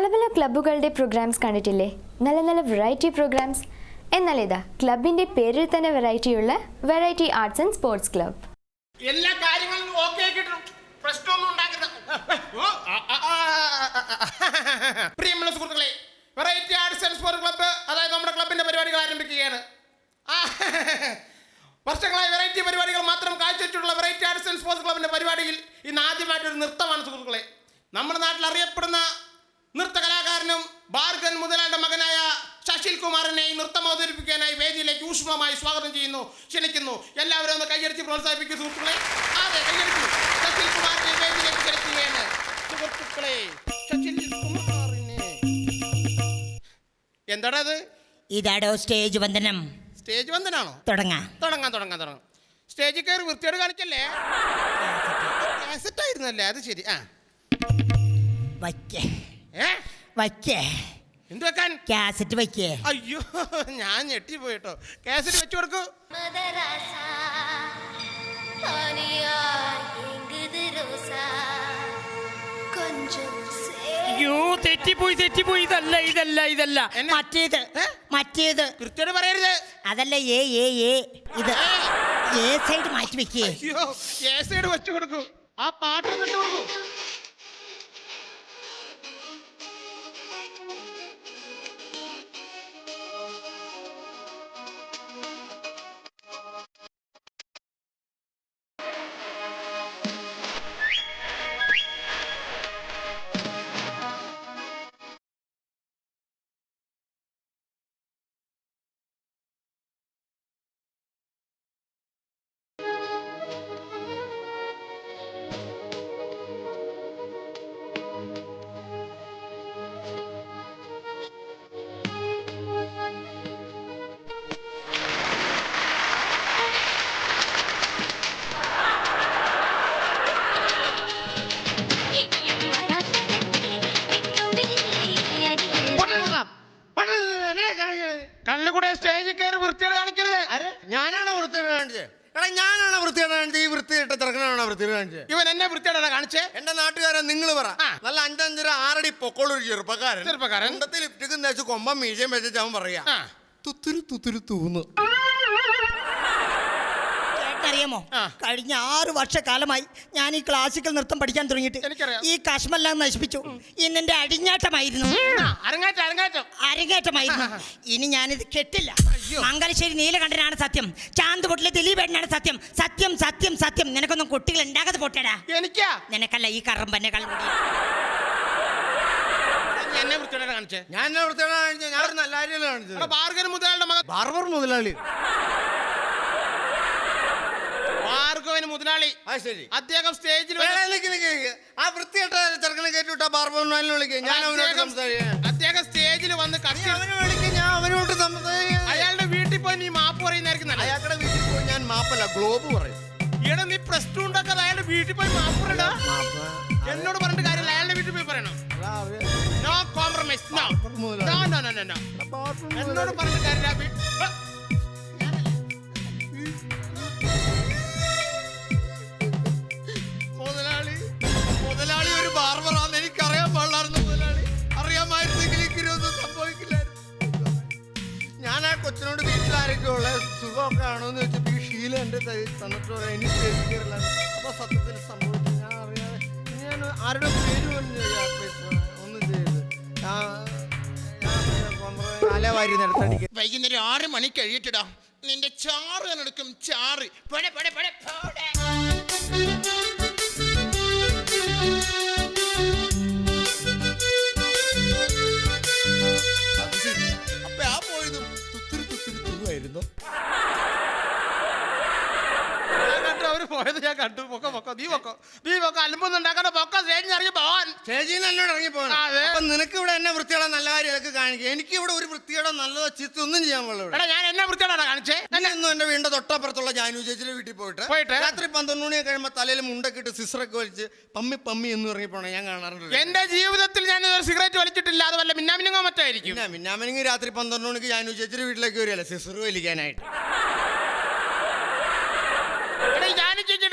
പല പല ക്ലബ്ബുകളുടെ പ്രോഗ്രാംസ് കണ്ടിട്ടില്ലേ? നല്ല നല്ല വെറൈറ്റി പ്രോഗ്രാംസ് എന്നാൽ ഇതാ ക്ലബിന്റെ പേരിൽ തന്നെ വെറൈറ്റിയുള്ള variety arts and sports club എല്ലാ കാര്യങ്ങളും ഓക്കെ പ്രശ്നമൊന്നും. പ്രിയമുള്ള സുഹൃത്തുക്കളെ variety arts and sports club അതായത് നമ്മുടെ ക്ലബിന്റെ പരിപാടികൾ ആരംഭിക്കുകയാണ്. വർഷങ്ങളായി വെറൈറ്റി പരിപാടികൾ മാത്രം കാഴ്ചവെച്ചിട്ടുള്ള വെറൈറ്റി ആർട്സ് ആൻഡ് സ്പോർട്സ് ക്ലബിന്റെ പരിപാടിയിൽ ഇന്ന് ആദ്യമായിട്ടൊരു നൃത്തമാണ് സുഹൃത്തുക്കളെ. നമ്മുടെ നാട്ടിൽ അറിയപ്പെടുന്ന നൃത്ത കലാകാരനും ഭാർഗൻ മുതലാളുടെ മകനായ ശശിൽ കുമാറിനെ ഈ നൃത്തം അവതരിപ്പിക്കാനായി വേദിയിലേക്ക് ഊഷ്മമായി സ്വാഗതം ചെയ്യുന്നു ക്ഷണിക്കുന്നു. എല്ലാവരും ഒന്ന് കൈയടിച്ച് പ്രോത്സാഹിപ്പിക്കും സുഹൃത്തുക്കളെ. അതെ കൈയടിച്ചു ശശിൽ കുമാറിനെ വേദിയിലേക്ക് ക്ഷണിക്കുകയാണ്. സുഹൃത്തുക്കളെ ശശിൽ കുമാറിനെ. എന്താടാ അത് ഇതാടോ സ്റ്റേജ് വന്ദനം. സ്റ്റേജ് വന്ദനാണോ? തുടങ്ങാം. തുടങ്ങാം തുടങ്ങാം തുടങ്ങാം. സ്റ്റേജിൽ കയറി വൃത്തിയോട് കാണിക്കല്ലേ? കാസറ്റ് ആയിരുന്നല്ലേ? അത് ശരി. ആ. വയ്ക്കേ. വച്ചേ എന്ത് വെക്കാൻ? കാസറ്റ് വയ്ക്കേ. അയ്യോ ഞാൻ ഞെട്ടി പോയിട്ടോ കാസറ്റ് വെച്ചു കൊടുക്കൂ. അയ്യോ തെറ്റിപ്പോയി തെറ്റിപ്പോയി. ഇതല്ല ഇതല്ല ഇതല്ല. മറ്റേത് മറ്റേത്. കൃത്യമായിട്ട് പറയരുത്. അതല്ല ഏ ഏ ഏ. ഇത് ഏ സൈഡ് മാറ്റി വെക്കേ അയ്യോ ഏ സൈഡ് വെച്ചു കൊടുക്കൂ. ആ പാട്ട് കൊടുക്കൂ. കണ്ണിൽ കൂടെ സ്റ്റേജിൽ കയറി വൃത്തിയോട് കാണിക്കരുത്. ഞാനാണ് വൃത്തിയോട് കാണിച്ചത് എടാ ഞാനാണ് വൃത്തിയോട് കാണിച്ചത് ഈ വൃത്തിയിട്ട ചെറുക്കനാണ് വൃത്തിയോട് കാണിച്ചത് ഇവൻ എന്നെ വൃത്തിയോടെ കാണിച്ചേ? എന്റെ നാട്ടുകാരൻ നിങ്ങൾ പറ. നല്ല അഞ്ചഞ്ചര ആറടി പൊക്കോളൊരു ചെറുപ്പക്കാരൻ. ചെറുപ്പക്കാരൻ. ലിപ്റ്റിക്കും തേച്ച് കൊമ്പം മീശയും വെച്ചിട്ട് അവൻ പറയാ തുത്തുരു തുത്തുരു തൂന്ന്. അറിയാമോ കഴിഞ്ഞ ആറ് വർഷക്കാലമായി ഞാൻ ഈ ക്ലാസിക്കൽ നൃത്തം പഠിക്കാൻ തുടങ്ങിയിട്ട് ഈ കശ്മെല്ലാം നശിപ്പിച്ചു. ഇന്നെന്റെ അടിഞ്ഞാട്ടമായിരുന്നു. ആ, അരങ്ങാറ്റം അരങ്ങാറ്റം. അരങ്ങേറ്റമായിരുന്നു. ഇനി ഞാനിത് കെട്ടില്ല. മംഗലശ്ശേരി നീലകണ്ഠനാണ് സത്യം. ചാന്തുപൊട്ടിലെ ദിലീപേട്ടനാണ് സത്യം. സത്യം സത്യം സത്യം. നിനക്കൊന്നും കുട്ടികൾ ഉണ്ടാകാതെ പൊട്ടേടാ. എനിക്കാ? നിനക്കല്ല ഈ കറമ്പന്നെ കളി ഞാൻ എന്നെ വൃത്തിയോടെ കാണിച്ചേ? ഞാൻ ഞാൻ ഒരു നല്ല കാര്യമല്ല കാണിച്ചത് ഭാർഗവൻ മുതലാളുടെ മകൻ ബാർബർ മുതലാളി ഭാർഗവൻ മുതലാളി. ആ ശരി. അദ്ദേഹം സ്റ്റേജിൽ എടാ, നിക്ക്, നിക്ക്, നിക്ക്. ആ വൃത്തിയായിട്ട് ചെറുക്കനെ കയറ്റി വിട്ടാ മുതലാളിനെ ഞാൻ അവനോട് അദ്ദേഹം- സംസാരിക്കാം. അദ്ദേഹം സ്റ്റേജിൽ വന്ന് നീ കത്തി അവനെ വിളിക്കും ഞാൻ അവനോട് സംസാരിക്കാം. അയാളുടെ വീട്ടിൽ പോയി നീ മാപ്പ് പറയുന്ന നല്ലത്. അയാളുടെ വീട്ടിൽ പോയി ഞാൻ മാപ്പല്ല ഗ്ലോബ് പറയും. ഈടെ നീ പ്ലസ് ടു ഉണ്ടാക്കാതെ അയാളുടെ വീട്ടിൽ പോയി മാപ്പ് പറയടാ. എന്നോട് പറഞ്ഞിട്ട് കാര്യമില്ല അയാളുടെ വീട്ടിൽ പോയി പറയണം. No compromise no no no no no എന്നോട് പറഞ്ഞിട്ട് കാര്യം വീ- ആ. മുതലാളി ഒരു ബാർബറാന്ന് എനിക്ക് അറിയാൻ പാടില്ലായിരുന്നു മുതലാളി. അറിയാമായിരുന്നെങ്കിൽ ഇങ്ങനെയൊന്നും സംഭവിക്കില്ലായിരുന്നു. ഞാൻ ആ കൊച്ചിനോട് വീട്ടിലാരൊക്കെ ഉള്ള സുഖമൊക്കെ ആണോ എന്ന് ഈ ശീലം എന്റെ തന്നിട്ട് പറയാം എനിക്ക് പേടിക്കാറില്ല അപ്പോൾ സത്യത്തിൽ സംഭവിച്ചു. ഞാൻ അറിയാതെ ഞാൻ ആരുടെ പേര് പോലും ഒന്നും നിലത്തടിക്കുക വൈകുന്നേരം ആറ് മണി കഴിയിട്ടിടാ നിന്റെ ചാറ് ഞാൻ എടുക്കും. ചാറ്. പടെ പടെ പടെ. കണ്ടു ഞാൻ കണ്ടു. പൊക്ക പൊക്ക നീ പൊക്കോ. നീ പൊക്ക അലമ്പൊന്നും ഉണ്ടാക്കാതെ പൊക്കോ സ്റ്റേജിൽ ഇറങ്ങി പോവാൻ. ചേച്ചി നല്ലോണം ഇറങ്ങി പോകണം. അതെ. അപ്പൊ നിനക്ക് ഇവിടെ എന്നെ വൃത്തിയുടെ നല്ല കാര്യം ഇതൊക്കെ കാണിക്കുക എനിക്ക് ഇവിടെ ഒരു വൃത്തിയുടെ നല്ലതോ ചിത്ത ഒന്നും ചെയ്യാൻ പാടില്ല എടാ ഞാൻ എന്നെ വൃത്തിയോടാ കാണിച്ചേ. എന്നെ ഒന്നും എന്റെ വീടിന്റെ തൊട്ടപ്പുറത്തുള്ള ജാനു ചേച്ചിയുടെ വീട്ടിൽ പോയിട്ട് പോയിട്ട്? രാത്രി പന്ത്രണ്ട് മണിയൊക്കെ കഴിയുമ്പോൾ തലയിൽ മുണ്ടൊക്കെ ഇട്ട് സിസറൊക്കെ വലിച്ച് പമ്മി പമ്മി എന്ന് ഇറങ്ങി പോണേ ഞാൻ കാണാറുണ്ട് എന്റെ ജീവിതത്തിൽ ഞാൻ ഒരു സിഗരറ്റ് വലിച്ചിട്ടില്ല. അത് വല്ല മിന്നാമിനുങ്ങോ മറ്റായിരിക്കും പിന്നെ മിന്നാമനിങ് രാത്രി പന്ത്രണ്ട് മണിക്ക് ജാനു ചേച്ചിയുടെ വീട്ടിലേക്ക് വരികയല്ലേ? സിസർ വലിക്കാനായിട്ട്. എടാ ചേച്ചിയുടെ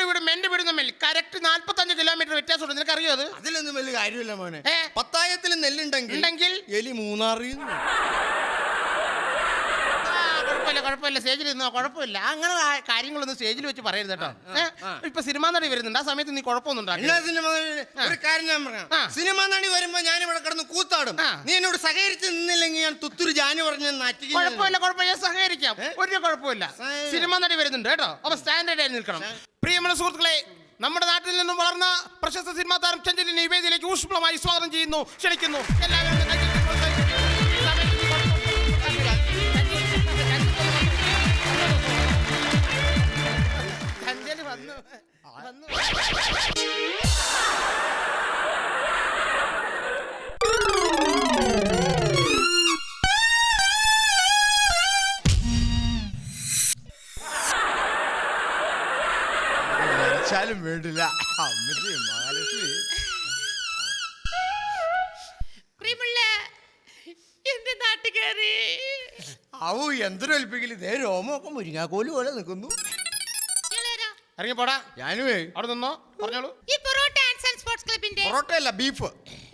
വീടും എന്റെ വീടും തമ്മിൽ. കറക്റ്റ് നാല്പത്തഞ്ച് കിലോമീറ്റർ വ്യത്യാസമുണ്ട്. നിനക്ക് അറിയോ അത്? അതിലൊന്നും വലിയ കാര്യമില്ല മോനെ. ഏ? പത്തായത്തിൽ നെല്ലുണ്ടെങ്കിൽ ഉണ്ടെങ്കിൽ? എലി മൂന്നാറിൽ കുഴപ്പമില്ല കുഴപ്പമില്ല. സ്റ്റേജിൽ ഇരുന്നോ കുഴപ്പമില്ല. അങ്ങനെ ആ- കാര്യങ്ങളൊന്നും സ്റ്റേജിൽ വെച്ച് പറയരുത് കേട്ടോ? ഇപ്പൊ സിനിമാ നടി വരുന്നുണ്ട്. ആ സമയത്ത് നീ കുഴപ്പമൊന്നും എല്ലാ സിനിമ ഒരു കാര്യം ഞാൻ പറയാം. ആ. സിനിമ നടി വരുമ്പോ ഞാൻ ഇവിടെ കിടന്ന് കൂത്താടും. നീ എന്നോട് സഹകരിച്ച് നിന്നില്ലെങ്കിൽ ഞാൻ തുത്തൊരു ജാനു പറഞ്ഞ് നാറ്റിക്കും കുഴപ്പമില്ല കുഴപ്പമില്ല. ഞാൻ സഹകരിക്കാം. ഒരു കുഴപ്പമില്ല. സഹ- സിനിമ നടി വരുന്നുണ്ട് കേട്ടോ. അപ്പൊ സ്റ്റാൻഡേർഡ് ആയി നിൽക്കണം. പ്രിയമുള്ള സുഹൃത്തുക്കളെ നമ്മുടെ നാട്ടിൽ നിന്നും വളർന്ന പ്രശസ്ത സിനിമാ താരം ചഞ്ചലിനെ ഈ വേദിയിലേക്ക് ഊഷ്മളമായി സ്വാഗതം ചെയ്യുന്നു. ക്ഷണിക്കുന്നു. എല്ലാവരും ഒന്ന് മരിച്ചാലും വേണ്ടില്ല. അമ്മച്ചി മഹാലക്ഷ്മി. ഇതേ രോമൊക്കെ മുരിങ്ങാക്കോൽ പോലെ നിൽക്കുന്നു. ഇറങ്ങി പോടാ ഞാനുവേ. അവിടെ നിന്നോ. പറഞ്ഞോളൂ. ഈ പൊറോട്ട ആർട്സ് ആൻഡ് സ്പോർട്സ് ക്ലബിന്റെ പൊറോട്ട അല്ല ബീഫ്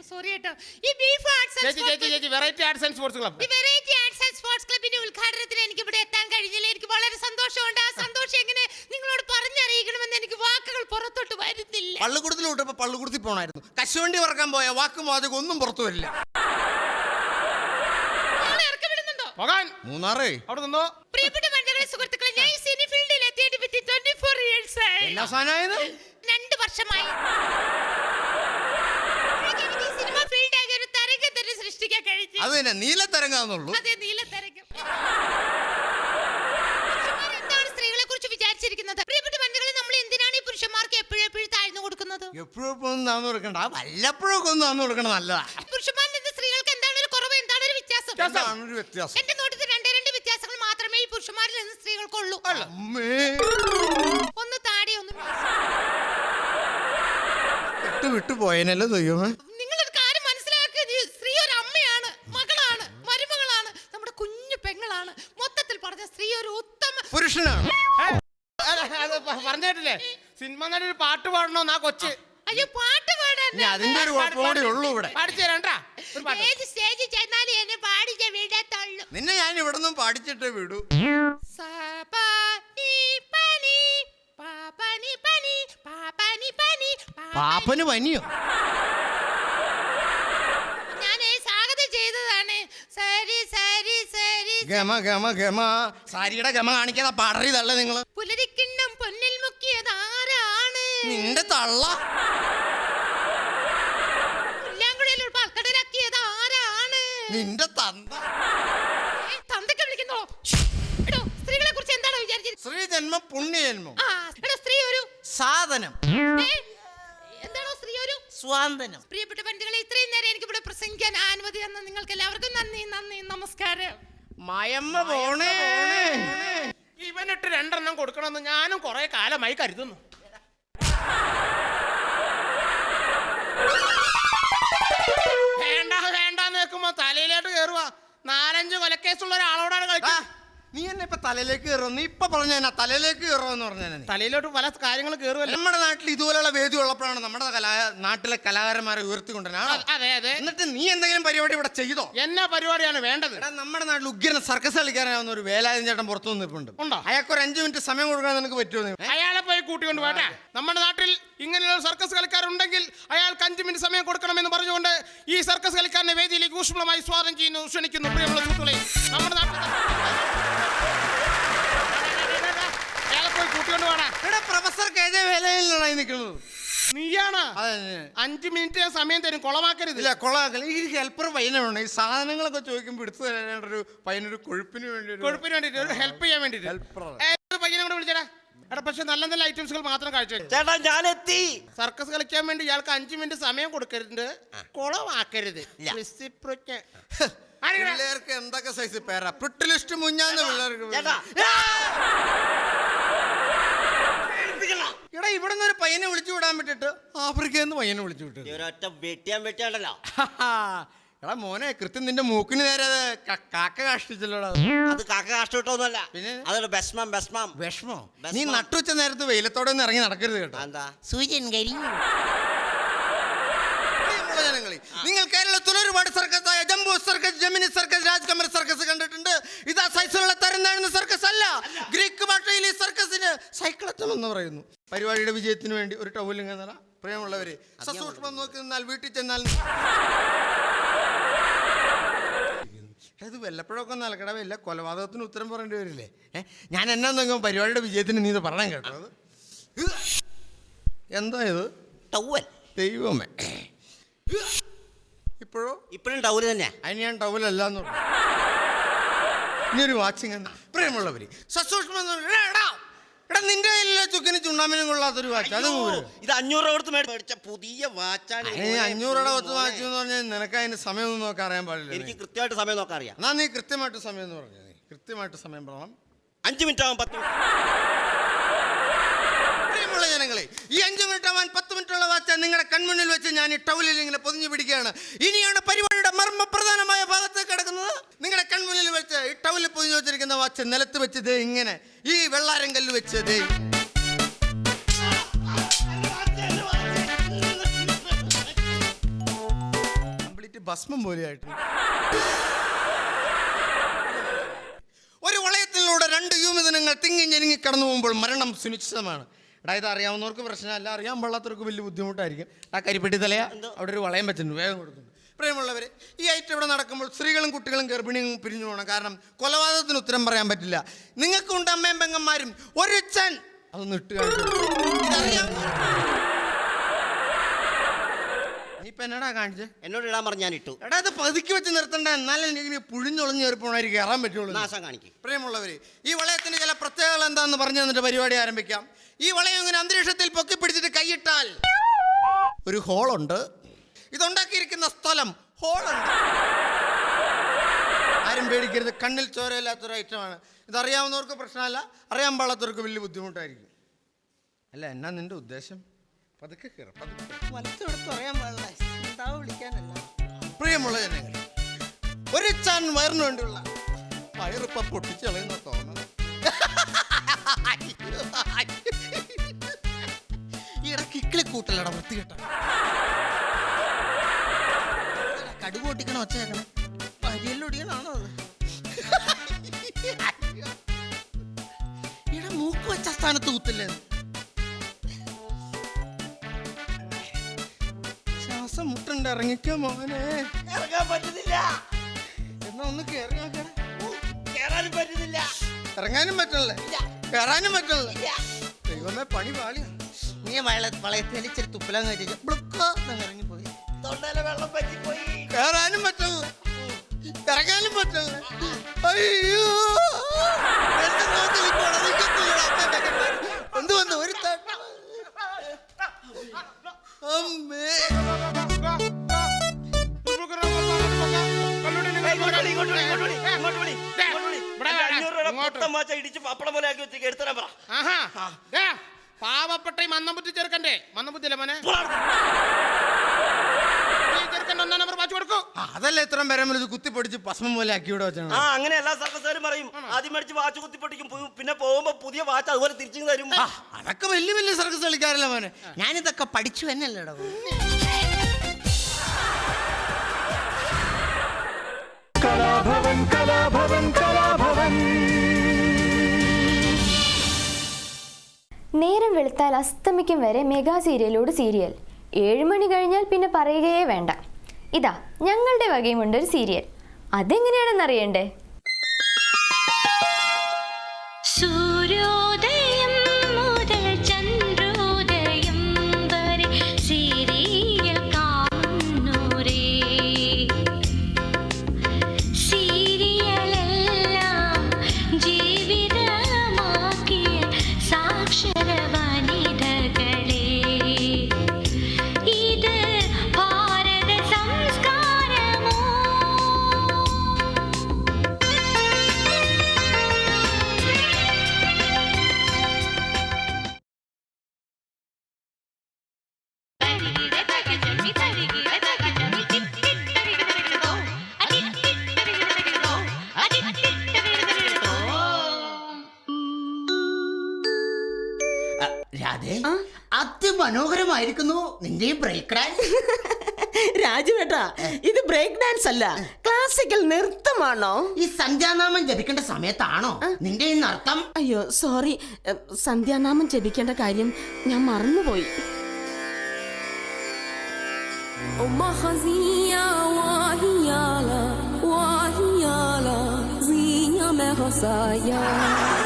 സോറി കേട്ടോ. ഈ ബീഫ് ആർട്സ് ആൻഡ് ചേച്ചി ചേച്ചി ചേച്ചി variety arts and sports club ഈ വെറൈറ്റി ആർട്സ് ആൻഡ് സ്പോർട്സ് ക്ലബിന്റെ ഉദ്ഘാടനത്തിന് എനിക്ക് ഇവിടെ എത്താൻ കഴിഞ്ഞില്ല. എനിക്ക് വളരെ സന്തോഷമുണ്ട്. ആ സന്തോഷം എങ്ങനെ നിങ്ങളോട് പറഞ്ഞറിയിക്കണമെന്ന് എനിക്ക് വാക്കുകൾ പുറത്തോട്ട് വരുന്നില്ല. പള്ളിക്കൂടത്തിൽ വിട്ടപ്പോ പള്ളിക്കൂടത്തിൽ പോണായിരുന്നു. കശുവണ്ടി വറക്കാൻ പോയ വാക്കും വാചകം ഒന്നും പുറത്തു വരില്ല. മൂന്നാറേ. അവിടെ നിന്നോ. പ്രിയപ്പെട്ട മണ്ഡല സുഹൃത്തുക്കളെ ഞാൻ ഫോർ എന്നാ സാധനമായത് രണ്ട് വർഷമായി. ഈ സിനിമ ഫീൽഡ് ആകെ ഒരു തരംഗം തന്നെ സൃഷ്ടിക്കാൻ കഴിച്ചു. അത് തന്നെ അതെ നീലത്തരംഗം പുരുഷന്മാർ എന്താണ് സ്ത്രീകളെ കുറിച്ച് വിചാരിച്ചിരിക്കുന്നത്? പ്രിയപ്പെട്ട മണ്ഡലങ്ങളെ നമ്മൾ എന്തിനാണ് ഈ പുരുഷന്മാർക്ക് എപ്പോഴും എപ്പോഴും താഴ്ന്നു കൊടുക്കുന്നത്? എപ്പോഴും എപ്പോഴും താന്നു കൊടുക്കണ്ട. വല്ലപ്പോഴൊക്കെ ഒന്ന് താന്നു കൊടുക്കണം നല്ലതാ. പുരുഷന്മാരിൽ നിന്ന് സ്ത്രീകൾക്ക് എന്താണ് ഒരു കുറവ് എന്താണ് ഒരു വ്യത്യാസം? എന്താണ് ഒരു വ്യത്യാസം? എന്റെ നോട്ടത്തിൽ രണ്ടേ രണ്ട് വ്യത്യാസങ്ങൾ മാത്രമേ ഈ പുരുഷന്മാരിൽ നിന്ന് സ്ത്രീകൾക്കുള്ളൂ. അമ്മേ ഒന്ന് താടി ഒന്ന് മീശ. വിട്ടു വിട്ടു പോയനല്ലോ ദൈവമേ. നിങ്ങളൊരു കാര്യം മനസ്സിലാക്കുക ഈ സ്ത്രീ ഒരു അമ്മയാണ് മകളാണ് മരുമകളാണ് നമ്മുടെ കുഞ്ഞു പെങ്ങളാണ്. മൊത്തത്തിൽ പറഞ്ഞ സ്ത്രീ ഒരു ഉത്തമ പുരുഷനാണ് അല്ല, അത് പ- പറഞ്ഞിട്ടില്ലേ സിനിമ നടി ഒരു പാട്ട് പാടണോന്ന് ആ കൊച്ച്. അയ്യോ പാട്ട് പാടാൻ ഇനി അതിന്റെ ഒരു കുഴപ്പം കൂടി ഉള്ളൂ ഇവിടെ. പാടിച്ചു തരാണ്ടാ ഒരു പാട്ട്. ഏത് സ്റ്റേജിൽ ചെന്നാലും എന്നെ പാടിച്ച വിടത്തുള്ളൂ. നിന്നെ ഞാൻ ഇവിടെ നിന്നും പാടിച്ചിട്ടേ വിടൂ. സാപാനി പനി പാപനി പനി പാപനി പനി പാപ്പന് പനിയോ? ഈ സ്വാഗതം ചെയ്തതാണ്. സാരി സാരി സാരി ഗമ ഗമ ഗമ. സാരിയുടെ ഗമ കാണിക്കാതെ പാടറിയതല്ല നിങ്ങൾ. പുലരിക്കിണ്ണം പൊന്നിൽ മുക്കിയത് ആരാണ്? നിന്റെ തള്ള. പുല്ലാങ്കുഴയിൽ പൽക്കടലാക്കിയത് ആരാണ്? നിന്റെ തന്ത. ഏ, തന്തയ്ക്ക് വിളിക്കുന്നോ? എടോ സ്ത്രീകളെ കുറിച്ച് എന്താണ് വിചാരിച്ചത്? സ്ത്രീ ജന്മം പുണ്യജന്മം. ആ എടോ സ്ത്രീ ഒരു സാധനം. ഏ, സ്വാന്തനം. പ്രിയപ്പെട്ട പണ്ഡികളെ ഇത്രയും നേരം എനിക്ക് ഇവിടെ പ്രസംഗിക്കാൻ അനുമതി തന്ന നിങ്ങൾക്ക് എല്ലാവർക്കും നന്ദി നന്ദി നമസ്കാരം. മയമ്മ പോണേ. ഇവനിട്ട് രണ്ടെണ്ണം കൊടുക്കണമെന്ന് ഞാനും കുറെ കാലമായി കരുതുന്നു. വേണ്ട വേണ്ടാന്ന് വെക്കുമ്പോ തലയിലോട്ട് കയറുക നാലഞ്ച് കൊലക്കേസുള്ള ഒരാളോടാണ് ആ, കളിക്കുന്നത് നീ എന്നെ ഇപ്പൊ തലയിലേക്ക് കയറും നീ ഇപ്പൊ പറഞ്ഞ തലയിലേക്ക് കയറുമെന്ന് പറഞ്ഞ തലയിലോട്ട് പല കാര്യങ്ങൾ കയറുമല്ലോ നമ്മുടെ നാട്ടിൽ ഇതുപോലെയുള്ള വേദി ഉള്ളപ്പോഴാണ് നമ്മുടെ കലാ നാട്ടിലെ കലാകാരന്മാരെ ഉയർത്തിക്കൊണ്ടിരുന്നത് അതെ അതെ എന്നിട്ട് നീ എന്തെങ്കിലും പരിപാടി ഇവിടെ ചെയ്തോ? എന്നാ പരിപാടിയാണ് വേണ്ടത്? എടാ നമ്മുടെ നാട്ടിൽ ഉഗ്രൻ സർക്കസ് കളിക്കാനാവുന്ന ഒരു വേലായുധൻ ചേട്ടൻ പുറത്തു നിന്നിട്ടുണ്ട് ഉണ്ടോ? അയാൾക്ക് ഒരു അഞ്ചു മിനിറ്റ് സമയം കൊടുക്കാൻ നിനക്ക് പറ്റുമോ? അയാളെ കൂട്ടിക്കൊണ്ട് പോട്ടെ നമ്മുടെ നാട്ടിൽ ഇങ്ങനെയുള്ള സർക്കസ് കളിക്കാരുണ്ടെങ്കിൽ അയാൾക്ക് അഞ്ച് മിനിറ്റ് സമയം കൊടുക്കണമെന്ന് പറഞ്ഞുകൊണ്ട് ഈ സർക്കസ് കളിക്കാരനെ വേദിയിലേക്ക് ഊഷ്മളമായി സ്വാഗതം ചെയ്യുന്നു ക്ഷണിക്കുന്നു പ്രിയമുള്ള സുഹൃത്തുക്കളെ. നമ്മുടെ നാട്ടിൽ അയാളെ പോയി കൂട്ടിക്കൊണ്ട് പ്രൊഫസർ കെ ജെ വേലയിലാണ് ഈ നിൽക്കുന്നത് നീയാണ്. അഞ്ച് മിനിറ്റ് ഞാൻ സമയം തരും കൊളമാക്കരുത്. ഇല്ല കൊള്ളാക്കൽ ഈ ഹെൽപ്പർ പയ്യനാണ്. ഈ സാധനങ്ങളൊക്കെ ചോദിക്കുമ്പോൾ എടുത്തു തരേണ്ട ഒരു പയ്യനൊരു കൊഴുപ്പിന് വേണ്ടി കൊഴുപ്പിന് വേണ്ടിട്ട് ഒരു ഹെൽപ്പ് ചെയ്യാൻ വേണ്ടിട്ട് ഹെൽപ്പർ പയ്യനെ കൂടെ വിളിച്ചേടാ? എടാ പക്ഷെ നല്ല നല്ല ഐറ്റംസുകൾ മാത്രം കാഴ്ച ചേട്ടാ ഞാൻ എത്തി സർക്കസ് കളിക്കാൻ വേണ്ടി ഇയാൾക്ക് അഞ്ചു മിനിറ്റ് സമയം കൊടുക്കരുത്. കുളമാക്കരുത്. ആരെങ്കിലും- പിള്ളേർക്ക് എന്തൊക്കെ സൈസ് പേരാ? പ്രിട്ടിലിസ്റ്റ് മുഞ്ഞാന്ന് പിള്ളേർക്ക് എടാ ഇവിടെ നിന്ന് ഒരു പയ്യനെ വിളിച്ചു വിടാൻ പറ്റിട്ട് ആഫ്രിക്കയിൽ നിന്ന് പയ്യനെ വിളിച്ചു വിട്ടു നീ ഒരൊറ്റ വെട്ടിയാൻ വെട്ടിയാണ്ടല്ലോ. എടാ മോനെ കൃത്യം നിന്റെ മൂക്കിന് നേരെ അത് ക- കാക്ക കാഷ്ടിച്ചല്ലോടാ അത്. കാക്ക കാഷ്ടമിട്ടൊന്നുമല്ല പിന്നെ? അതൊരു ബെസ്മം ബെസ്മം വിഷമോ. വിഷമം. നീ നട്ടുച്ച നേരത്ത് വെയിലത്തോടെ ഒന്നും ഇറങ്ങി നടക്കരുത് കേട്ടോ. എന്താ സൂര്യൻ കരിഞ്ഞു. പ്രിയമുള്ള ജനങ്ങളെ നിങ്ങൾ കേരളത്തിൽ ഒരുപാട് സർക്കസ് ആയ jumbo circus Gemini circus Rajkamal circus കണ്ടിട്ടുണ്ട് ഇതാ സൈസിലുള്ള തരംതാഴ്ന്ന സർക്കസ് അല്ല ഗ്രീക്ക് ഭാഷയിൽ ഈ സർക്കസിന് സൈക്ലത്തം എന്ന് പറയുന്നു പരിപാടിയുടെ വിജയത്തിന് വേണ്ടി ഒരു ടൗലിംഗ് എന്നല്ല പ്രിയമുള്ളവരെ സസൂക്ഷ്മം നോക്കി നിന്നാൽ വീട്ടിൽ ചെന്നാൽ ഇത് വല്ലപ്പോഴൊക്കെ നൽകട വല്ല കൊലപാതകത്തിന് ഉത്തരം പറയേണ്ടി വരില്ലേ? ഞാൻ എന്നാ നോക്കുമ്പോൾ പരിപാടിയുടെ വിജയത്തിന് നീ ഇത് പറയാൻ കേട്ടോ എന്താ ഇത്? ടൗവൽ. ദൈവമേ. ഇപ്പോഴോ? ഇപ്പോഴും ടൗൽ തന്നെ അതിന് ഞാൻ ടൗലല്ല എന്ന് പറഞ്ഞു. ഒരു വാച്ചിങ് എന്ന് സസൂക്ഷ്മം പറഞ്ഞാ, എടാ, നിന്റെ കയ്യിലെ ചുക്കിന് ചുണ്ണാമിനും കൊള്ളാത്തൊരു വാച്ച് അത് പോരെ. ഇത് അഞ്ഞൂറ് രൂപ കൊടുത്ത് മേടിച്ച പുതിയ വാച്ചാണ് ഏ അഞ്ഞൂറുടെ പത്ത് വാച്ച് എന്ന് പറഞ്ഞാൽ നിനക്ക് അതിന് സമയമൊന്നും നോക്കാൻ അറിയാൻ പാടില്ല എനിക്ക് കൃത്യമായിട്ട് സമയം നോക്കാൻ അറിയാം. എന്നാ നീ കൃത്യമായിട്ട് സമയം എന്ന് പറഞ്ഞു കൃത്യമായിട്ട് സമയം പറയണം. അഞ്ച് മിനിറ്റ് ആകും പത്ത് minute. പ്രിയമുള്ള ജനങ്ങളെ. ഈ അഞ്ച് മിനിറ്റ് ആവാൻ പത്ത് മിനിറ്റുള്ള വാച്ച നിങ്ങളുടെ കൺമുന്നിൽ വെച്ച് ഞാൻ ഈ ടൗലിൽ ഇങ്ങനെ പൊതിഞ്ഞു പിടിക്കുകയാണ്. ഇനിയാണ് പരിപാടിയുടെ മർമ്മപ്രധാനമായ ഭാഗത്ത് കിടക്കുന്നത്. നിങ്ങളുടെ കൺമുന്നിൽ വെച്ച് ഈ ടൗലിൽ പൊതിഞ്ഞു വെച്ചിരിക്കുന്ന വാച്ച് നിലത്ത് വെച്ചത് ഇങ്ങനെ. ഈ വെള്ളാരം കല്ല് വെച്ചത് കംപ്ലീറ്റ് ഭസ്മം പോലെയായിട്ട്. ഒരു വളയത്തിലൂടെ രണ്ട് യൂമിതനങ്ങൾ തിങ്ങി ഞെരുങ്ങി കടന്നു പോകുമ്പോൾ മരണം സുനിശ്ചിതമാണ്. എടാ ഇത് അറിയാവുന്നവർക്ക് പ്രശ്നമല്ല. അറിയാൻ പാടാത്തവർക്ക് വലിയ ബുദ്ധിമുട്ടായിരിക്കും. ആ കരിപ്പെട്ടി തലയ. അവിടെ ഒരു വളയം വെച്ചിട്ടുണ്ട്. വേഗം കൊടുക്കുന്നു പ്രിയമുള്ളവർ ഈ ഐറ്റം ഇവിടെ നടക്കുമ്പോൾ സ്ത്രീകളും കുട്ടികളും ഗർഭിണിയും പിരിഞ്ഞു പോകണം. കാരണം കൊലപാതകത്തിന് ഉത്തരം പറയാൻ പറ്റില്ല. നിങ്ങൾക്കുണ്ട് അമ്മയും പെങ്ങന്മാരും. ഒരു ചൻ അതൊന്ന് ഇട്ട് ഇപ്പൊ എന്നടാ കാണിച്ചേ? എന്നോട് ഇടാൻ പറഞ്ഞ് ഞാൻ ഇട്ടു. എടാ ഇത് പതുക്കി വെച്ച് നിർത്തണ്ട. എന്നാലും എനിക്ക് പുഴിഞ്ഞൊളിഞ്ഞ് കയറിപ്പോണായിരിക്കും കയറാൻ പറ്റുള്ളൂ. നാശം കാണിക്കും. പ്രിയമുള്ളവരെ ഈ വളയത്തിന് ചില പ്രത്യേകതകൾ എന്താണെന്ന് പറഞ്ഞു തന്നിട്ട് പരിപാടി ആരംഭിക്കാം. ഈ വളയം ഇങ്ങനെ അന്തരീക്ഷത്തിൽ പൊക്കിപ്പിടിച്ചിട്ട് കൈയിട്ടാൽ ഒരു ഹോളുണ്ട്. ഇതുണ്ടാക്കിയിരിക്കുന്ന സ്ഥലം ഹോളുണ്ട്. ആരും പേടിക്കരുത്. കണ്ണിൽ ചോരയില്ലാത്തൊരു ഐറ്റമാണ്. ഇതറിയാവുന്നവർക്ക് പ്രശ്നമല്ല. അറിയാൻ പാടാത്തവർക്ക് വലിയ ബുദ്ധിമുട്ടായിരിക്കും. അല്ല എന്നാ നിന്റെ ഉദ്ദേശം? പതുക്കെ കയറ പാടില്ല. വിളിക്കാനല്ല. പ്രിയമുള്ള ജനങ്ങൾ ഒരു ചാൻ വയറിന് വേണ്ടിയുള്ള വയറിപ്പ പൊട്ടിച്ച് കളയുന്ന കിക്കിളി കൂട്ടലട വൃത്തികെട്ട കടുക് പൊട്ടിക്കണ പരിയെല്ലാം ഒടിയണാണോ അത്? ഇവിടെ മൂക്ക് വെച്ച സ്ഥാനത്ത് ഊത്തില്ലേ? ശ്വാസം മുട്ടുണ്ട് ഇറങ്ങിക്കോ മോനെ. ഇറങ്ങാൻ പറ്റുന്നില്ല. എന്നാ ഒന്ന് കേറി നോക്കണേ. കേറാനും പറ്റുന്നില്ല. ഇറങ്ങാനും പറ്റണല്ലേ. കേറാനും പറ്റണല്ലേ. ദൈവമേ പണി പാളി നീ വള വളയത്തിൽ ഇച്ചിരി തുപ്പലാൻ ബ്ലുക്കോ ഇറങ്ങിപ്പോയി തൊണ്ടയിലെ വെള്ളം പറ്റിപ്പോയി. കയറാനും പറ്റണല്ലേ ഇറങ്ങാനും പറ്റണല്ലേ അയ്യോ. പാവപ്പെട്ട ഈ മന്ദബുദ്ധി ചെറുക്കന്റെ മന്ദബുദ്ധിയല്ലേ മോനെ? ഈ ചെറുക്കന്റെ ഒന്നാം നമ്പർ വാച്ച് കൊടുക്കൂ. അതല്ല ഇത്രയും പേരെ ഇത് കുത്തിപ്പൊടിച്ച് ഭസ്മം പോലെ ആക്കി ഇവിടെ വെച്ചാണ് ആ അങ്ങനെ എല്ലാ സർക്കസുകാരും പറയും ആദ്യം മേടിച്ച് വാച്ച് കുത്തിപ്പൊട്ടിക്കും പു- പിന്നെ പോകുമ്പോ പുതിയ വാച്ച് അതുപോലെ തിരിച്ചു തരും. ആ, അതൊക്കെ വലിയ വലിയ സർക്കസ് കളിക്കാരല്ല മോനെ. ഞാനിതൊക്കെ പഠിച്ചു തന്നെയല്ലേടാ? കലാഭവൻ കലാഭവൻ കലാഭവൻ. വെളുത്താൽ അസ്തമിക്കും വരെ മെഗാ സീരിയലോട് സീരിയൽ. ഏഴ് മണി കഴിഞ്ഞാൽ പിന്നെ പറയുകയേ വേണ്ട. ഇതാ ഞങ്ങളുടെ വകയുമുണ്ട് ഒരു സീരിയൽ. അതെങ്ങനെയാണെന്ന് മനോഹരമായിരിക്കുന്നു. നിന്റെ ബ്രേക്ക് ഡാൻസ് രാജുവേട്ടാ ഇത് ബ്രേക്ക് ഡാൻസ് അല്ല ക്ലാസിക്കൽ നൃത്തമാണോ? ഈ സന്ധ്യാനാമം ജപിക്കേണ്ട സമയത്താണോ? നിന്റെ ഈ നൃത്തം? അയ്യോ സോറി സന്ധ്യാനാമം ജപിക്കേണ്ട കാര്യം ഞാൻ മറന്നുപോയി. അതെ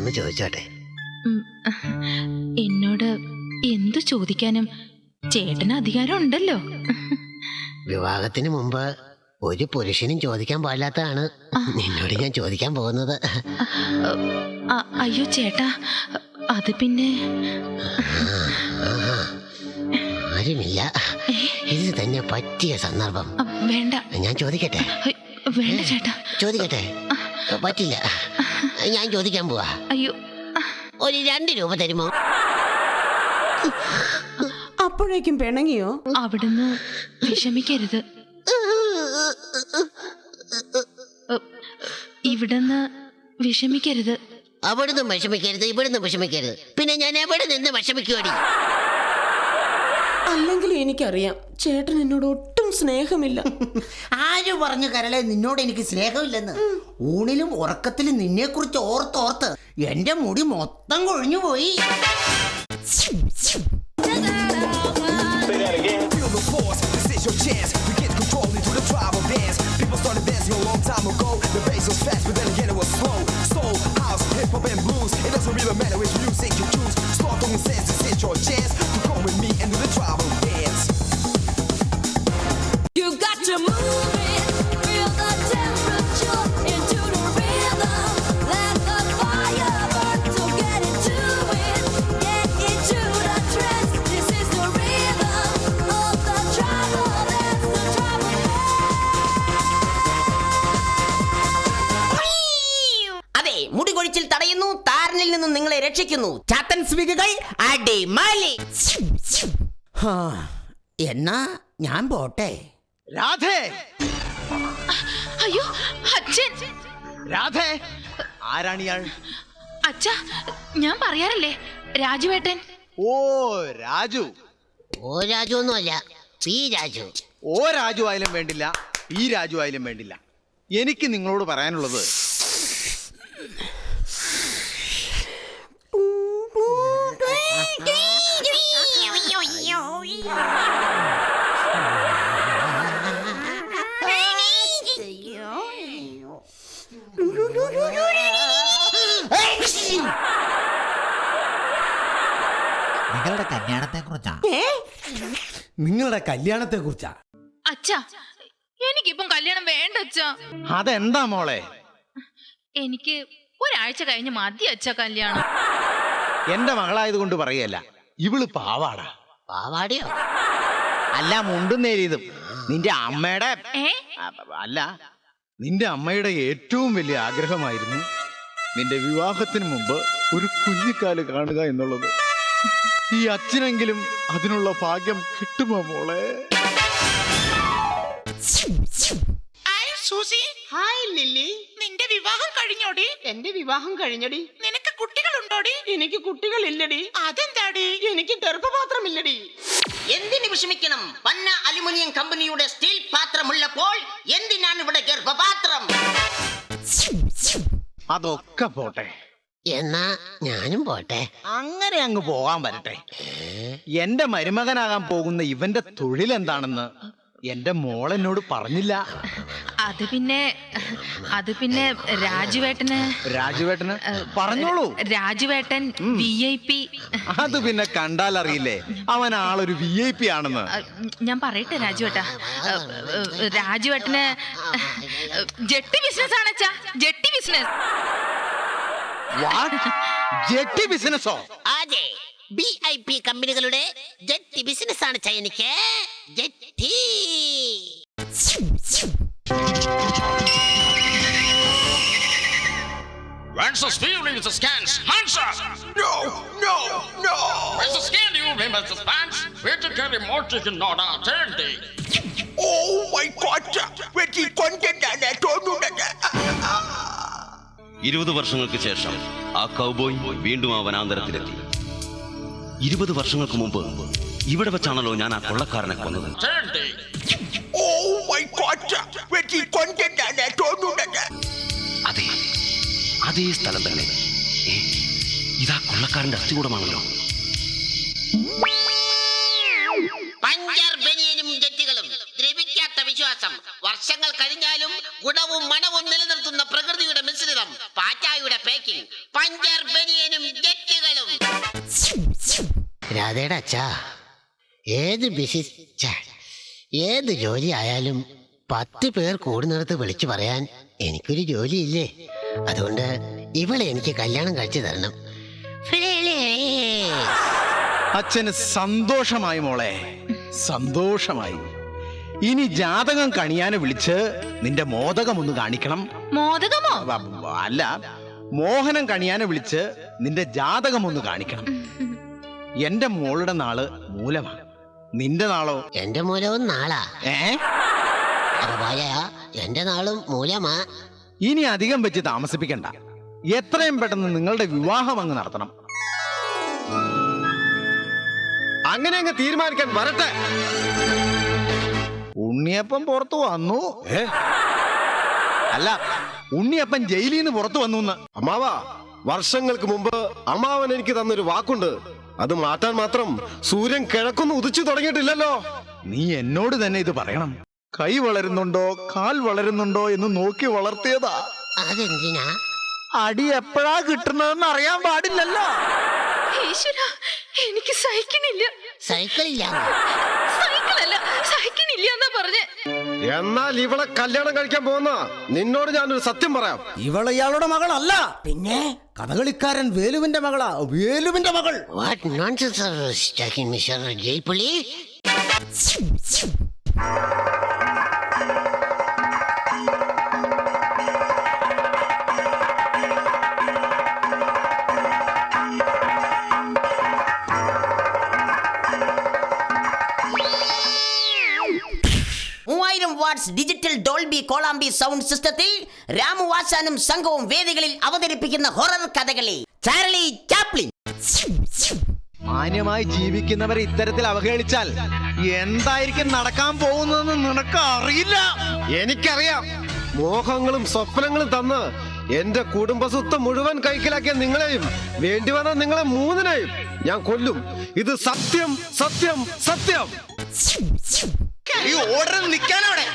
ഞാനൊന്ന് ചോദിച്ചോട്ടെ? എന്നോട് എന്തു ചോദിക്കാനും ചേട്ടന് അധികാരം ഉണ്ടല്ലോ. വിവാഹത്തിന് മുമ്പ് ഒരു പുരുഷനും ചോദിക്കാൻ പാടില്ലാത്തതാണ്. നിന്നോട് ഞാൻ ചോദിക്കാൻ പോകുന്നത്. അയ്യോ ചേട്ടാ അത് പിന്നെ. ആരുമില്ല. ഇത് തന്നെ പറ്റിയ സന്ദർഭം. വേണ്ട. ഞാൻ ചോദിക്കട്ടെ? വേണ്ട ചേട്ടാ. ചോദിക്കട്ടെ? പറ്റില്ല. ഞാൻ ചോദിക്കാൻ പോവാ. അയ്യോ. ഒരു രണ്ട് രൂപ തരുമോ? അപ്പോഴേക്കും പിണങ്ങിയോ? അവിടുന്ന് വിഷമിക്കരുത്. ഇവിടുന്ന് വിഷമിക്കരുത്. അവിടുന്ന് വിഷമിക്കരുത് ഇവിടുന്ന് വിഷമിക്കരുത്. പിന്നെ ഞാൻ എവിടെ നിന്ന് വിഷമിക്കുവാടി? അല്ലെങ്കിൽ എനിക്കറിയാം ചേട്ടൻ എന്നോട് ഒട്ടും സ്നേഹമില്ല. ആര് പറഞ്ഞു കരളെ നിന്നോട് എനിക്ക് സ്നേഹമില്ലെന്ന്? ഊണിലും ഉറക്കത്തിലും നിന്നെ കുറിച്ച് ഓർത്തോർത്ത് എന്റെ മുടി മൊത്തം കൊഴിഞ്ഞു പോയി. You എന്നാ ഞാൻ പോട്ടെ. രാധേ! അയ്യോ അച്ഛൻ. രാധേ ആരാണ് ഇയാൾ? അച്ഛാ ഞാൻ പറയാറില്ലേ രാജുവേട്ടൻ. ഓ രാജു. ഓ രാജു ഒന്നുമല്ല പി രാജു. ഓ രാജു ആയാലും വേണ്ടില്ല ഈ രാജു ആയാലും വേണ്ടില്ല. എനിക്ക് നിങ്ങളോട് പറയാനുള്ളത് കുറിച്ചാ? നിങ്ങളുടെ കല്യാണത്തെ കുറിച്ചാ അച്ഛാ എനിക്കിപ്പം കല്യാണം വേണ്ട അച്ഛാ. അതെന്താ മോളെ? എനിക്ക് ഒരാഴ്ച കഴിഞ്ഞ് മതി അച്ഛാ കല്യാണം. എന്റെ മകളായത് കൊണ്ട് പറയല്ല. ഇവൾ പാവാടാ. പാവാടിയോ? അല്ല മുണ്ടും നേരിയതും. നിന്റെ അമ്മയുടെ അല്ല നിന്റെ അമ്മയുടെ ഏറ്റവും വലിയ ആഗ്രഹമായിരുന്നു നിന്റെ വിവാഹത്തിന് മുമ്പ് ഒരു കുഞ്ഞിക്കാൽ കാണുക എന്നുള്ളത്. ഈ അച്ഛനെങ്കിലും അതിനുള്ള ഭാഗ്യം കിട്ടുമോ മോളെ? സൂസി. Hi Lily. നിന്റെ വിവാഹം കഴിഞ്ഞോടി? എന്റെ വിവാഹം കഴിഞ്ഞടി. നിനക്ക് കുട്ടികളുണ്ടോടി? എനിക്ക് കുട്ടികളില്ലടി. അതെന്താടി? എനിക്ക് ഗർഭപാത്രമില്ലടി. എന്തിന് വിഷമിക്കണം? പന്ന അലുമിനിയം കമ്പനിയുടെ സ്റ്റീൽ പാത്രമുള്ളപ്പോൾ എന്തിനാണ് ഇവിടെ ഗർഭപാത്രം? അതൊക്കെ പോട്ടെ. എന്നാ ഞാനും പോട്ടെ. അങ്ങനെ അങ്ങ് പോകാൻ വരട്ടെ. എന്റെ മരുമകനാകാൻ പോകുന്ന ഇവന്റെ തൊഴിൽ എന്താണെന്ന് എന്റെ മോൾ എന്നോട് പറഞ്ഞില്ല. അത് പിന്നെ അത് പിന്നെ രാജുവേട്ടന്. രാജുവേട്ടന്? പറഞ്ഞോളൂ. രാജുവേട്ടൻ വി ഐ പി. അത് പിന്നെ കണ്ടാൽ അറിയില്ലേ? അവൻ ആളൊരു വി ഐ പി ആണെന്ന്. ഞാൻ പറയട്ടെ രാജുവേട്ടാ. രാജുവേട്ടന് ജെട്ടി ബിസിനസ് ആണച്ചാ ജെട്ടി ബിസിനസ്. വാട്ട് ജെട്ടി ബിസിനസ്സോ അതെ ബി ഐ പി കമ്പനികളുടെ ജെറ്റി ബിസിനസ് ആണ് ചൈനയ്ക്ക് jetty Where's the speed with the scans? Answer! No, no, no. Where's the scan you remember the spans? Where to carry more chicken not a turn day? Oh my God. വെട്ടി കൊണ്ടാണ് തോന്നുന്നത് ഇരുപത് വർഷങ്ങൾക്ക് ശേഷം ആ cowboy വീണ്ടും ആ വനാന്തരത്തിലെത്തി. ഇരുപത് വർഷങ്ങൾക്ക് മുമ്പ് ഇവിടെ വെച്ചാണല്ലോ ഞാൻ ആ കൊള്ളക്കാരനെ കൊന്നത്. അതെ അതേ സ്ഥലം തന്നെ. ഇതാ കൊള്ളക്കാരന്റെ അസ്ഥികൂടമാണല്ലോ. വർഷങ്ങൾ കഴിഞ്ഞാലും ഗുണവും മണവും നിലനിർത്തുന്ന പ്രകൃതിയുടെ മിശ്രിതം പാറ്റായുടെ പാക്കിംഗ് പഞ്ചർ ബനിയനും ജെറ്റുകളും. രാധയുടെ അച്ഛാ ഏത് ബിസിനസ് ഏത് ജോലി ആയാലും പത്ത് പേർ കൂടുന്നിടത്ത് വിളിച്ചു പറയാൻ എനിക്കൊരു ജോലിയില്ലേ? അതുകൊണ്ട് ഇവളെ എനിക്ക് കല്യാണം കഴിച്ചു തരണം. അച്ഛന് സന്തോഷമായി മോളെ. സന്തോഷമായി. ഇനി ജാതകം കണിയാനെ വിളിച്ച് നിന്റെ മോദകം ഒന്ന് കാണിക്കണം. മോദകമോ? വ- അല്ല മോഹനം കണിയാനെ വിളിച്ച് നിന്റെ ജാതകം ഒന്ന് കാണിക്കണം. എന്റെ മോളുടെ നാൾ മൂലമാ. നിന്റെ നാളോ? എന്റെ മൂലവും നാളാ. ഏ? അതുപോലെ എന്റെ നാളും മൂലമാ. ഇനി അധികം വെച്ച് താമസിപ്പിക്കണ്ട. എത്രയും പെട്ടെന്ന് നിങ്ങളുടെ വിവാഹം അങ്ങ് നടത്തണം. അങ്ങനെ അങ്ങ് തീരുമാനിക്കാൻ വരട്ടെ. ഉണ്ണിയപ്പം പുറത്തു വന്നു. അല്ല ഉണ്ണിയപ്പൻ ജയിലിൽ നിന്ന് പുറത്തു വന്നു അമ്മാവാ അമ്മാവ വർഷങ്ങൾക്ക് മുമ്പ് അമ്മാവൻ എനിക്ക് തന്നൊരു വാക്കുണ്ട്. അത് മാറ്റാൻ മാത്രം സൂര്യൻ കിഴക്കൊന്നും ഉദിച്ചു തുടങ്ങിയിട്ടില്ലല്ലോ. നീ എന്നോട് തന്നെ ഇത് പറയണം. കൈ വളരുന്നുണ്ടോ കാൽ വളരുന്നുണ്ടോ എന്ന് നോക്കി വളർത്തിയതാ. അതെന്തിനാ? അടി എപ്പോഴാ കിട്ടുന്നതെന്ന് അറിയാൻ പാടില്ലല്ലോ. ഈശ്വര എനിക്ക് സഹിക്കണില്ല. സൈക്കിളില്ല. സൈക്കിളല്ല സൈക്കിളില്ല എന്നാ പറഞ്ഞേ. എന്നാൽ ഇവളെ കല്യാണം കഴിക്കാൻ പോകുന്ന നിന്നോട് ഞാനൊരു സത്യം പറയാം. ഇവളെ ഇയാളുടെ മകളല്ല. പിന്നെ കഥകളിക്കാരൻ വേലുവിന്റെ മകളാ വേലുവിന്റെ മകൾ. What nonsense talking mister Jaipully മൂവായിരം വാട്ട്സ് ഡിജിറ്റൽ ഡോൾബി കോളാമ്പി സൗണ്ട് സിസ്റ്റത്തിൽ രാമുവാസാനും സംഘവും വേദികളിൽ അവതരിപ്പിക്കുന്ന ഹൊറർ കഥകളി. Charlie Chaplin. മാന്യമായി ജീവിക്കുന്നവരെ ഇത്തരത്തിൽ അവഹേളിച്ചാൽ എന്തായിരിക്കും നടക്കാൻ പോകുന്നതെന്ന് നിനക്ക് അറിയില്ല എനിക്കറിയാം. മോഹങ്ങളും സ്വപ്നങ്ങളും തന്ന് എന്റെ കുടുംബസ്വത്ത് മുഴുവൻ കൈക്കലാക്കിയ നിങ്ങളെയും വേണ്ടി വന്ന നിങ്ങളെ മൂന്നിനെയും ഞാൻ കൊല്ലും. ഇത് സത്യം സത്യം സത്യം. ഈ ഓർഡർ നിൽക്കാനവിടെ.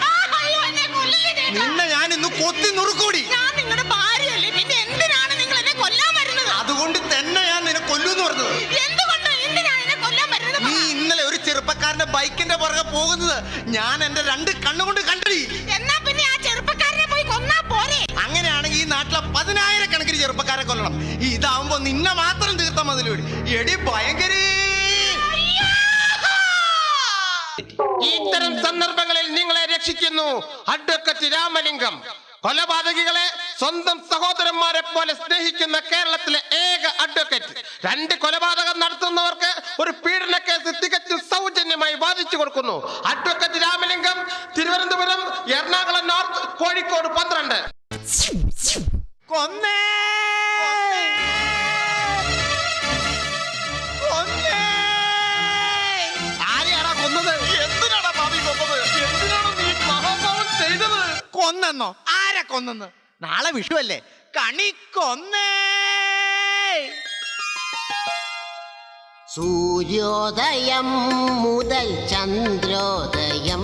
നിന്നെ ഞാൻ ഇന്ന് കൊത്തി നുറുക്കൂടി. ഞാൻ നിങ്ങളുടെ ഭാര്യയല്ലേ. പിന്നെ എന്തിനാണ് നിങ്ങൾ എന്നെ കൊല്ലാൻ വരുന്നത്? അതുകൊണ്ട് തന്നെ ഞാൻ നിന്നെ കൊല്ലൂന്ന് പറഞ്ഞത്. എന്തുകൊണ്ട് എന്തിനാണ് എന്നെ കൊല്ലാൻ വരുന്നത്? നീ ഇന്നലെ ഒരു ചെറുപ്പക്കാരന്റെ ബൈക്കിന്റെ പുറകെ പോകുന്നത് ഞാൻ എന്റെ രണ്ട് കണ്ണുകൊണ്ട് കണ്ടി എന്നാ പിന്നെ ആ ചെറുപ്പക്കാരനെ പോയി കൊന്നാ പോരെ? അങ്ങനെയാണെങ്കിൽ ഈ നാട്ടിലെ പതിനായിരക്കണക്കിന് ചെറുപ്പക്കാരെ കൊല്ലണം. ഇതാവുമ്പോ നിന്നെ മാത്രം തീർത്ത മതിലൂടി. എടി ഭയങ്കരേ. ഇത്തരം സന്ദർഭങ്ങളിൽ നിങ്ങളെ രക്ഷിക്കുന്നു. അഡ്വക്കറ്റ് രാമലിംഗം. കൊലപാതകികളെ സ്വന്തം സഹോദരന്മാരെ പോലെ സ്നേഹിക്കുന്ന കേരളത്തിലെ ഏക അഡ്വക്കേറ്റ് രണ്ട് കൊലപാതകം നടത്തുന്നവർക്ക് ഒരു പീഡന കേസ് തികച്ചും സൗജന്യമായി വാദിച്ചു കൊടുക്കുന്നു. അഡ്വക്കേറ്റ് രാമലിംഗം തിരുവനന്തപുരം എറണാകുളം നോർത്ത് കോഴിക്കോട് പന്ത്രണ്ട്. കൊന്നേ! കൊന്നേ! കൊന്നെന്നോ? ആരെ കൊന്നെന്ന്? നാളെ വിഷു അല്ലേ കണി കൊന്നേ! സൂര്യോദയം മുതൽ ചന്ദ്രോദയം